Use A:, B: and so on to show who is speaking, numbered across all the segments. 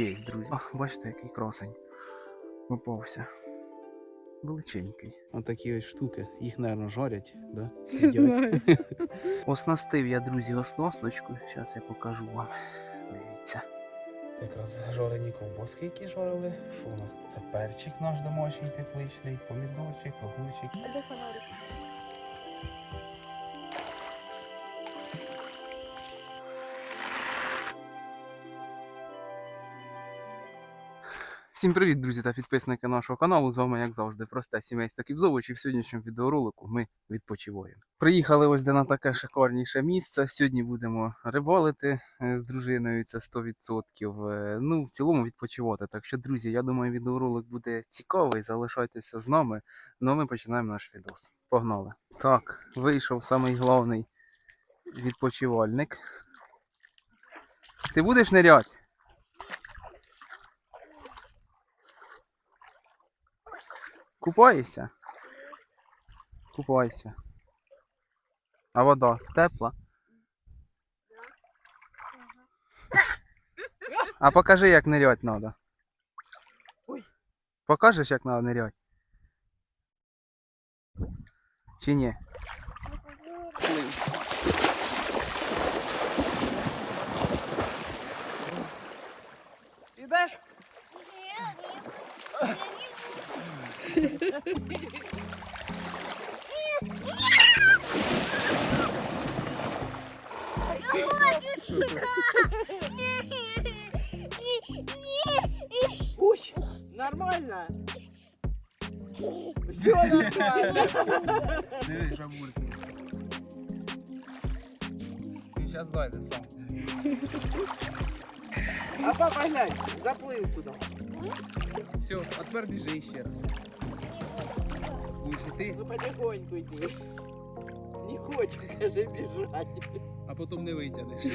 A: Єсть, друзі. Ах, бачите, який красень. Попався. Величенький. Отакі ось штуки. Їх, мабуть, жарять, да?
B: Не знаю.
A: Оснастив я, друзі, оснасточку. Зараз я покажу вам. Дивіться. Якраз жарені ковбаски, які жарили. Що у нас тут? Це перчик наш домашній тепличний, помідорчик, огурчик.
B: А де фонарик?
A: Всім привіт, друзі та підписники нашого каналу. З вами, як завжди, просте сімейство Кібзович. І в сьогоднішньому відеоролику ми відпочиваємо. Приїхали ось де на таке шикарніше місце. Сьогодні будемо рибалити е, з дружиною, це 100%. Е, Ну, в цілому відпочивати. Так що, друзі, я думаю, відеоролик буде цікавий. Залишайтеся з нами. Ну, а ми починаємо наш відос. Погнали. Так, вийшов самий головний відпочивальник. Ти будеш ниряти? Купаєшся? Купайся. А вода тепла? А покажи, як треба.
B: Ой.
A: Покажеш, як треба нирять? Чи ні?
C: Уж, нормально. Все нормально.
A: Диви, жабурки. Він зараз зайде сам.
C: А папа глянь, заплыл туда.
A: Все, а тепер біжи ще раз. Будеш йти,
C: Ну потихоньку иди. Не хочу, каже, бежать.
A: а потім не витягнеш.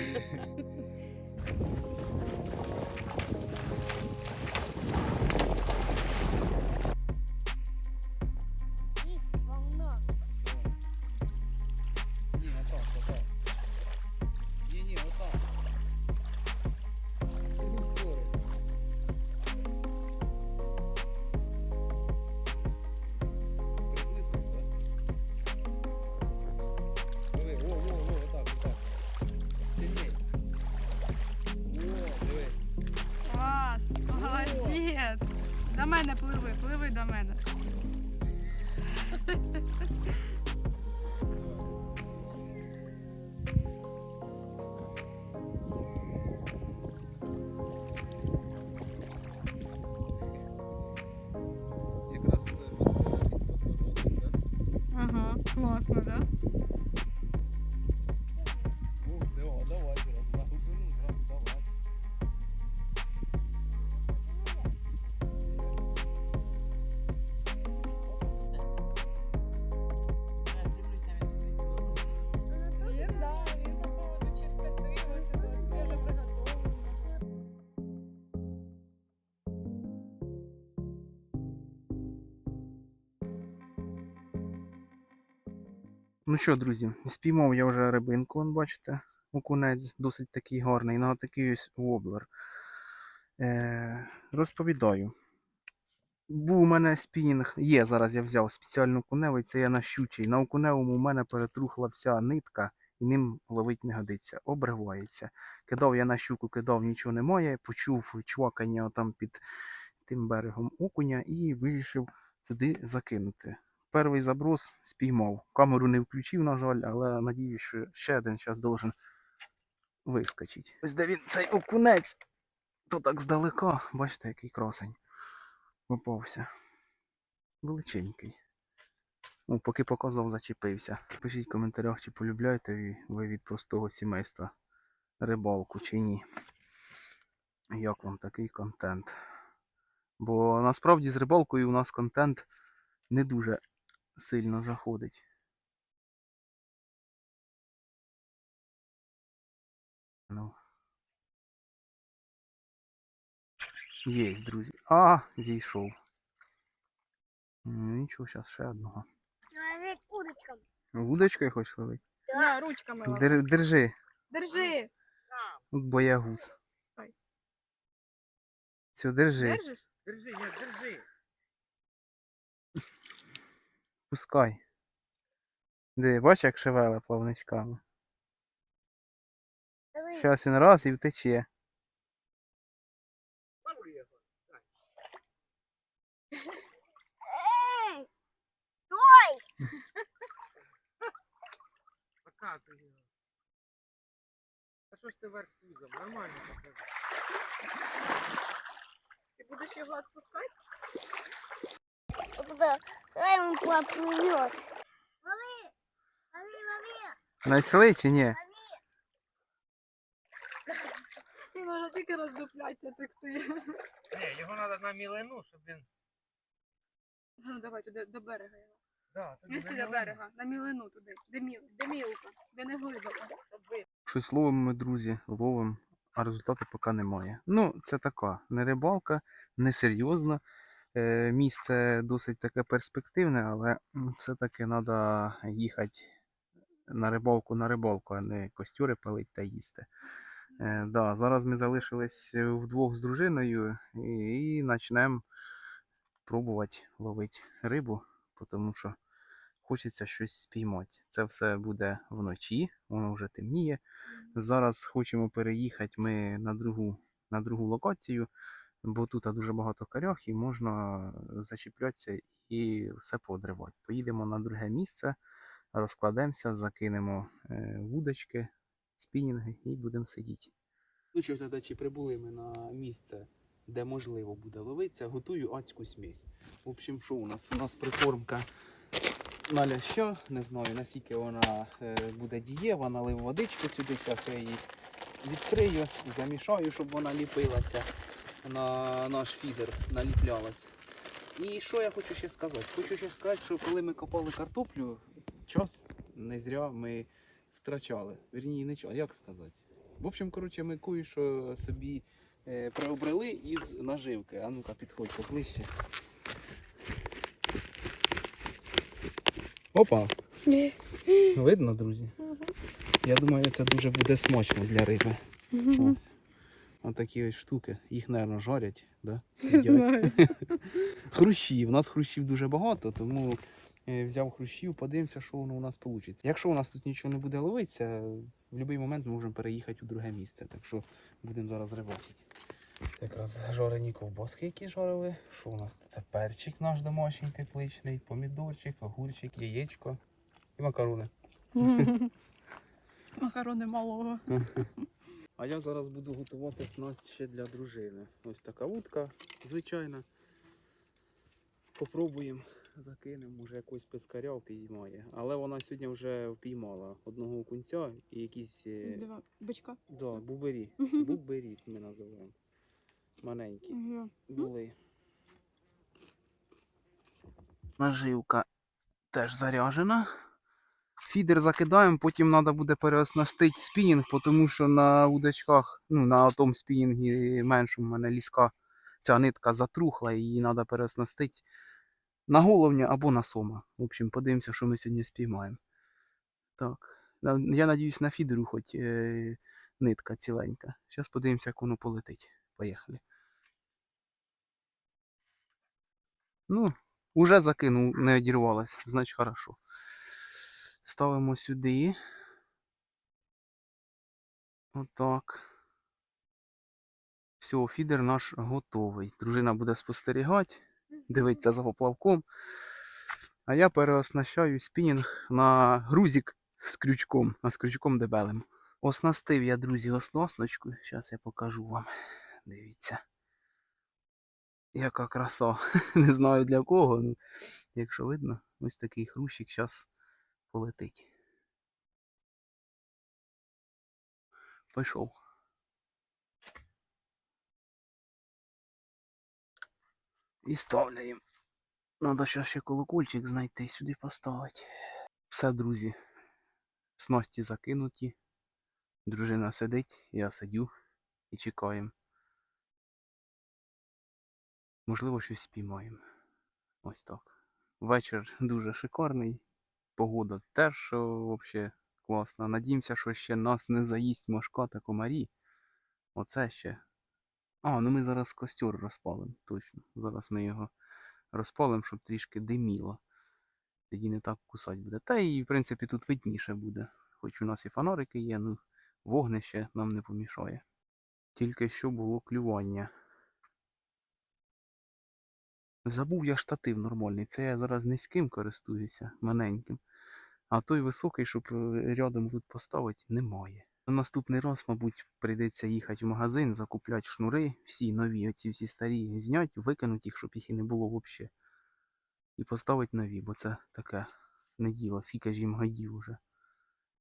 B: До мене пливи, пливи до мене.
A: Якраз е, так?
B: Ага, класно, да?
A: Ну що, друзі, спіймав я вже рибинку, вон, бачите, окунець досить такий гарний, на такий ось воблер. Е, розповідаю. Був у мене спінінг, є зараз я взяв спеціальну окуневий, це я на щучий. На окуневому у мене перетрухла вся нитка, і ним ловить не годиться, обривається. Кидав я на щуку, кидав, нічого немає, почув чвакання там під тим берегом окуня і вирішив туди закинути. Перший заброс спіймав. Камеру не включив, на жаль, але надіюсь, що ще один час должен вискочити. Ось де він цей окунець. То так здалека, бачите, який красень. Попався. Величенький. Ну, поки показав, зачепився. Пишіть в коментарях, чи полюбляєте ви від простого сімейства рибалку чи ні. Як вам такий контент? Бо насправді з рибалкою у нас контент не дуже сильно заходить. Ну. Єсть, друзі. А, зійшов. Ну нічого, зараз ще одного.
D: удочкам.
A: Вудочкою хочеш ловити?
B: На, ручками. лови.
A: Дер- держи.
B: Держи.
A: От боягуз. Все, держи,
B: Держиш?
C: Держи, ні, держи.
A: Пускай. Де, бач, як шевеле плавничками. Зараз він раз і втече.
C: Показуй його. Та що ж ти верх пузом? Нормально покажи.
B: Ти будеш його відпускати?
D: Хай он поплывет. Лови! Лови, лови!
A: Знайшли чи ні?
B: Він може тільки роздупляться, так ти.
C: Ні, його треба на мілину, щоб він...
B: Ну давай туди до берега його.
C: Да, на
B: до
C: мілину.
B: берега, на мілину туди. Де міл, де мілка, де не глибоко.
A: Щось ловимо ми, друзі, ловимо, а результату поки немає. Ну, це така не рибалка, не серйозна. Е, місце досить таке перспективне, але все-таки треба їхати на рибалку на рибалку, а не костюри палить та їсти. Е, да, зараз ми залишились вдвох з дружиною і почнемо пробувати ловити рибу, тому що хочеться щось спіймати. Це все буде вночі, воно вже темніє. Зараз хочемо переїхати ми на другу, на другу локацію, бо тут дуже багато карях і можна зачіплятися і все поодривати. Поїдемо на друге місце, розкладемося, закинемо е, вудочки, спінінги і будемо сидіти.
E: Ну що, глядачі, прибули ми на місце, де можливо буде ловитися. Готую адську смесь. В общем, що у нас? У нас прикормка на ляща. Не знаю, наскільки вона е, буде дієва, налив водички сюди, зараз я її відкрию, замішаю, щоб вона ліпилася на наш фідер, наліплялась. І що я хочу ще сказати? Хочу ще сказати, що коли ми копали картоплю, час не зря ми втрачали. Вірні, не час, як сказати? В общем, коротше, ми кое-що собі е, приобрели із наживки. А ну-ка, підходь поближче. Опа! Видно, друзі? Я думаю, це дуже буде смачно для риби. Ось. Отакі ось штуки. Їх, мабуть, жарять, да?
B: Знаю.
E: Хрущів. У нас хрущів дуже багато, тому е, взяв хрущів, подивимося, що воно у нас вийде. Якщо у нас тут нічого не буде ловитися, в будь-який момент ми можемо переїхати у друге місце. Так що будемо зараз рибачити. Якраз жарені ковбаски, які жарили. Що у нас тут? Перчик наш домашній тепличний, помідорчик, огурчик, яєчко і макарони.
B: Макарони малого.
E: А я зараз буду готувати снасть ще для дружини. Ось така вудка, звичайна. Попробуємо, закинемо, може якось пескаря впіймає. Але вона сьогодні вже впіймала одного окунця і якісь е,
B: Два бичка.
E: да, бубері. Бубері ми називаємо. Маленькі були.
A: Наживка теж заряжена. Фідер закидаємо, потім треба буде переоснастити спінінг, тому що на удочках, ну на тому спінінгі меншому в мене ліска, ця нитка затрухла, і її треба переоснастити на головня або на сома. В общем, подивимося, що ми сьогодні спіймаємо. Так. Я надіюсь, на фідеру хоч е, нитка ціленька. Зараз подивимося, як воно полетить. Поїхали. Ну, Уже закинув, не одірвалась, значить хорошо. Ставимо сюди. Отак. Все, фідер наш готовий. Дружина буде спостерігати, дивитися за поплавком. А я переоснащаю спінінг на грузик з крючком, а з крючком дебелим. Оснастив я, друзі, оснасточку. Зараз я покажу вам. Дивіться. Яка краса. Не знаю для кого. Ну, якщо видно, ось такий хрущик зараз полетить. Пішов. І ставляємо. Надо зараз ще колокольчик знайти, сюди поставити. Все, друзі. Снасті закинуті. Дружина сидить, я сидю і чекаємо. Можливо, щось спіймаємо. Ось так. Вечір дуже шикарний. Погода теж взагалі класна. Надіємося, що ще нас не заїсть мошка та комарі. Оце ще А, ну ми зараз костер розпалимо, точно. Зараз ми його розпалимо, щоб трішки диміло. Тоді не так кусать буде. Та і, в принципі, тут видніше буде. Хоч у нас і фонарики є, ну вогнище нам не помішає. Тільки що було клювання. Забув я штатив нормальний. Це я зараз низьким користуюся, маленьким. А той високий, щоб е, рядом тут поставити, немає. На наступний раз, мабуть, прийдеться їхати в магазин, закупляти шнури, всі нові, оці всі старі, зняти, викинути їх, щоб їх і не було взагалі. І поставити нові, бо це таке не діло, скільки ж їм годів уже.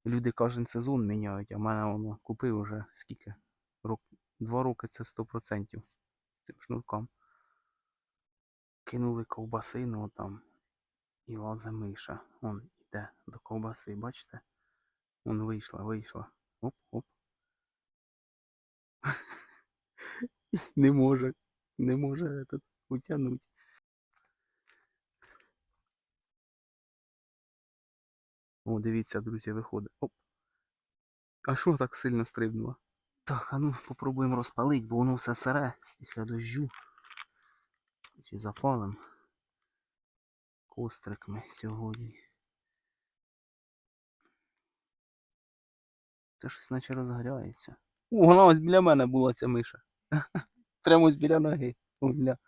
A: Люди кожен сезон міняють, а мене воно купив уже скільки? Рок... Два роки це 100% цим шнуркам. Кинули ковбасину там і лазе миша. Он іде до ковбаси, бачите? Вон вийшла, вийшла. Оп, оп. не може, не може этот утягнути. О, дивіться, друзі, виходить. Оп. А що так сильно стрибнуло? Так, а ну попробуємо розпалити, бо воно все сире після дощу. Чи запалим костриками сьогодні. Це щось наче розгоряється. О, вона ось біля мене була ця миша. Прямо ось біля ноги. О, бля.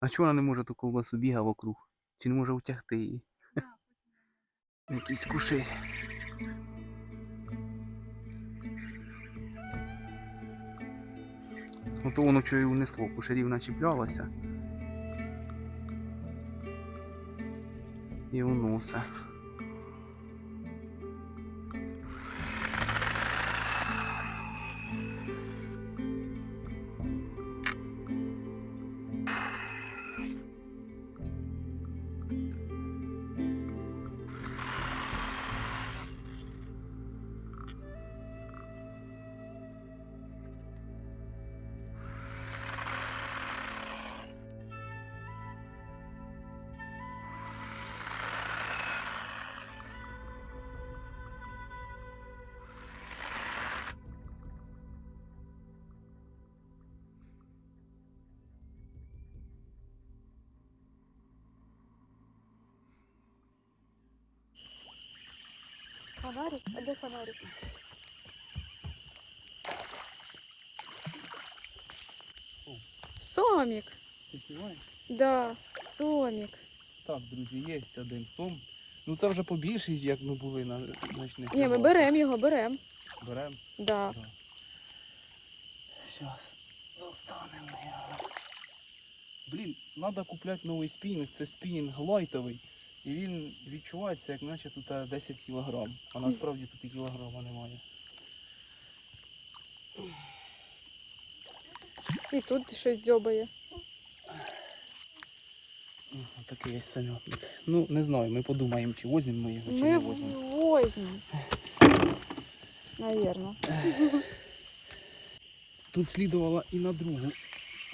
A: А чого вона не може ту колбасу біга вокруг? Чи не може утягти її? Якийсь кушель. то воно що і унесло, кушарів начіплялося. І уноса.
B: Фонарик? А де фонарик? Сомік.
E: Ти знімаєш?
B: Да, сомік.
E: Так, друзі, є один сом. Ну це вже побільше, як ми були на ночних.
B: Ні, ми беремо його, беремо.
E: Беремо.
B: Да.
E: Да. Зараз достанемо його. Блін, треба купляти новий спінінг. Це спінінг лайтовий. І він відчувається, як наче тут е, 10 кг. А насправді тут і кілограма немає.
B: І тут щось дзьобає.
E: Такий є самотник. Ну, не знаю, ми подумаємо, чи возьмемо ми його, чи
B: Ми
E: не возьмемо.
B: возьмемо. Навірно.
E: Тут слідувала і на другу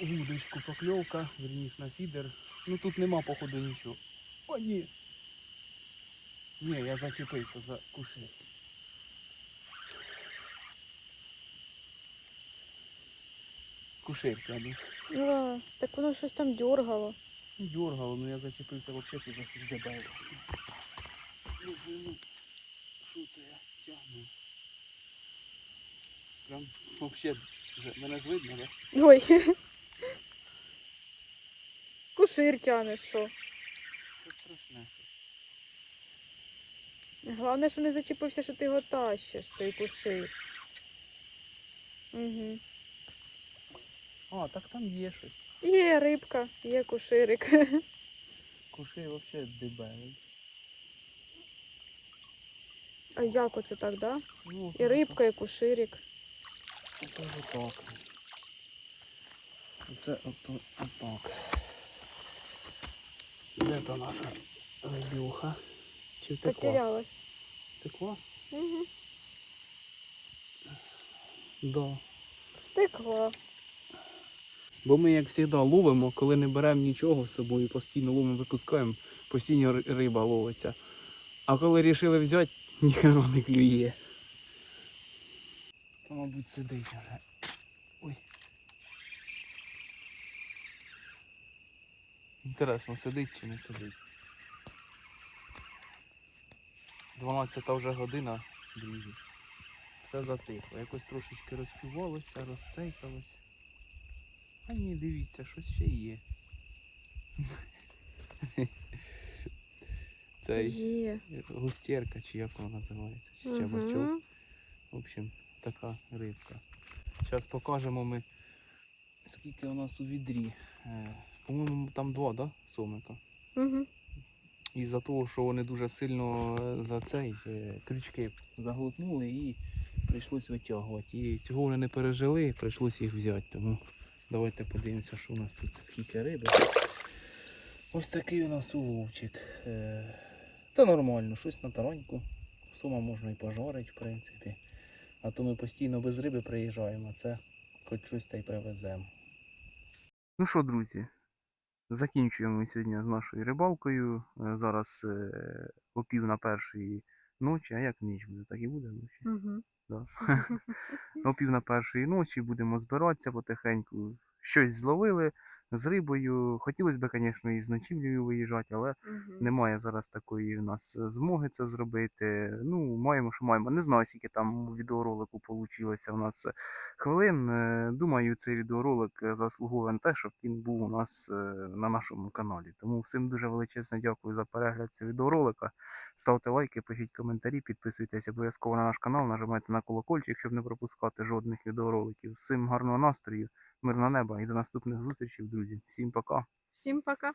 E: вудочку покльовка, верніш на фідер. Ну тут нема походу нічого. О, ні. Ні, я зачепився за кушель. Кушель тягну.
B: Да, так воно щось там дергало.
E: Дергало, ну я зачепився взагалі за щось. Ну, ну, що це я тягну? Прям взагалі, вже мене ж видно, да?
B: Ой. Кушир тянеш, що?
E: Це страшне.
B: Головне, що не зачепився, що ти його тащиш, той кушир. Угу.
E: А, так там є щось.
B: Є рибка, є куширик.
E: Кушей взагалі дебелий.
B: А як оце так, да?
E: Ну,
B: І рибка, і куширик.
E: Це отак. Це ото, отак. Де та наша рибюха? Чи втекла?
B: Потерялась.
E: Втекла?
B: Угу.
E: Да.
B: Втекла.
E: Бо ми, як завжди, ловимо, коли не беремо нічого з собою, постійно ловимо, випускаємо, постійно риба ловиться. А коли рішили взяти, ніхто не клює. Та, мабуть, сидить вже. Ой. Інтересно, сидить чи не сидить. 12 вже година, друзі. Все затихло. Якось трошечки розпівалося, розцейкалося. А ні, дивіться, щось ще є. Цей
B: Є.
E: густєрка, чи як вона називається, чи чебачок.
B: Мгм.
E: В общем, така рибка. Зараз покажемо ми, скільки у нас у відрі. Е, По-моєму, там два, да, сомика?
B: Мгм.
E: Із-за того, що вони дуже сильно е, за цей е, крючки заглотнули і прийшлось витягувати. І цього вони не пережили, прийшлось їх взяти. Тому давайте подивимося, що у нас тут скільки риби. Ось такий у нас уловчик. Е, Та нормально, щось на тараньку. Сума можна і пожарити, в принципі. А то ми постійно без риби приїжджаємо, це хоч щось та й привеземо.
A: Ну що, друзі, закінчуємо ми сьогодні з нашою рибалкою. Е, Зараз е, о пів на першої ночі, а як ніч буде, так і буде ночі.
B: Угу.
A: Да. О пів на першої ночі будемо збиратися потихеньку. Щось зловили з рибою. Хотілося б, звісно, і з ночівлею виїжджати, але
B: Мгм.
A: немає зараз такої в нас змоги це зробити. Ну, маємо, що маємо. Не знаю, скільки там у відеоролику вийшло у нас хвилин. Е, Думаю, цей відеоролик заслуговує на те, щоб він був у нас е, на нашому каналі. Тому всім дуже величезне дякую за перегляд цього відеоролика. Ставте лайки, пишіть коментарі, підписуйтесь обов'язково на наш канал, нажимайте на колокольчик, щоб не пропускати жодних відеороликів. Всім гарного настрою, мирного неба і до наступних зустрічей, друзі. Всім пока!
B: Всім пока.